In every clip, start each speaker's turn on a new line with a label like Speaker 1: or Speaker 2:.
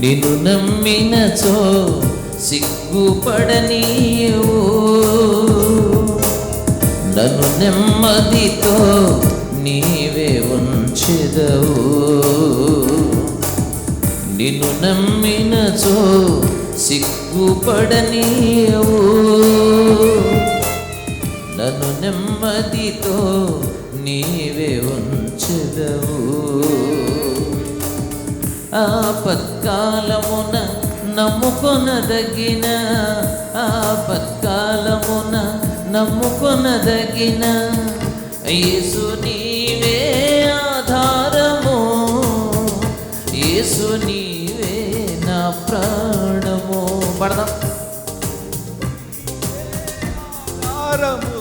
Speaker 1: నిన్ను నమ్మినచో సిగ్గుపడనీయవు. నన్ను నెమ్మదితో నీవే ఉంచెదవు. నిన్ను నమ్మినచో సిగ్గుపడనీయవు. నన్ను నెమ్మదితో నీవే ఉంచెదవు. ఆపత్కాలమున నమ్ముకొనదగిన ఆపత్కాలమున నమ్ముకొనదగిన. యేసు నీవే ఆధారము యేసు నీవే నా ప్రాణము. పడదాం.
Speaker 2: ఆధారము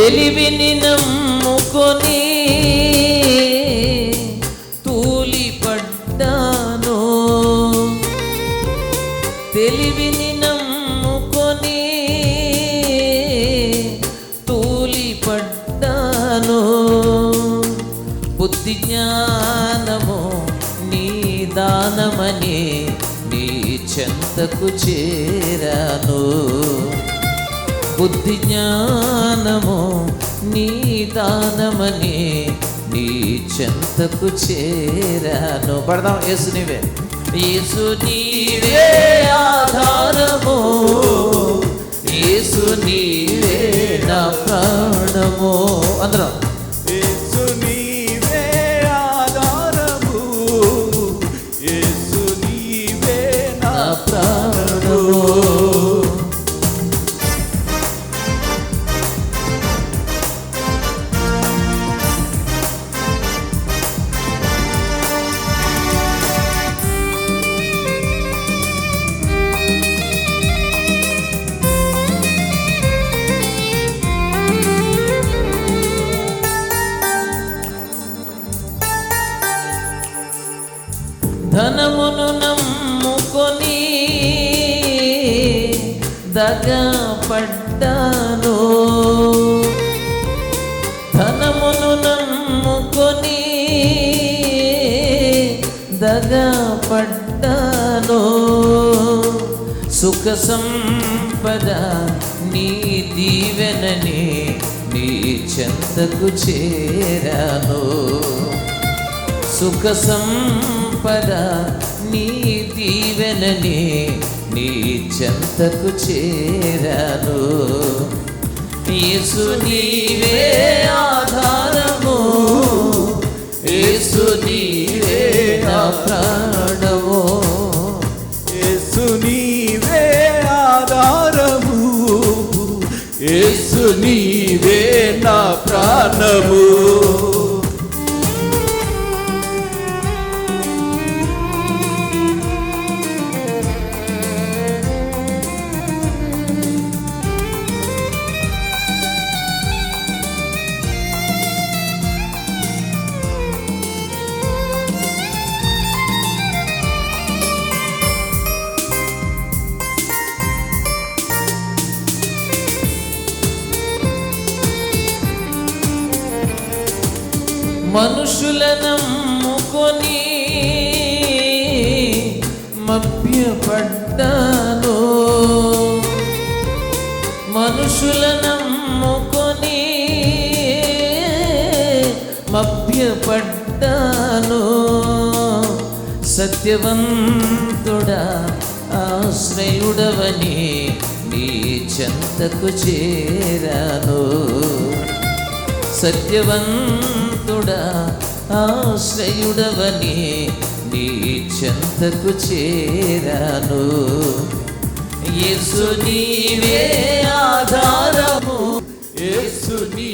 Speaker 1: తెలివిని నమ్ముకొని తూలిపడ్డాను తెలివిని నమ్ముకొని తూలిపడ్డాను బుద్ధి జ్ఞానము నీ దానమని నీ చెంతకు చేరాను. బుద్ధి జ్ఞానము నీ దానమని నీ చెంతకు చేరాను. పడదాం యేసు నీవే. యేసు నీవే ఆధార. ధనమును నమ్ముకొని దగపడ్డాను ధనమును నమ్ముకొని దగపడ్డాను సుఖ సంపద నీ దీవెనని నీ చెంతకు చేరాను. సుఖ సంపద సంపద నీ దీవెనని నీ చెంతకు చేరాను. యేసు నీవే ఆధారము. యేసు నీవే నా ప్రాణము.
Speaker 2: యేసు నీవే ఆధారము. యేసు నీవే నా ప్రాణము.
Speaker 1: మనుషుల నమ్ముకొని మభ్యపడ్డాను. మనుషుల నమ్ముకొని మభ్యపడ్డాను. సత్యవంతుడా ఆశ్రయుడవని నీ చెంతకు చేరాను. సత్యవంత ఆశ్రయుడవని నీ చెంతకు చేరాను. యేసు నీవే ఆధారము.
Speaker 2: యేసు నీ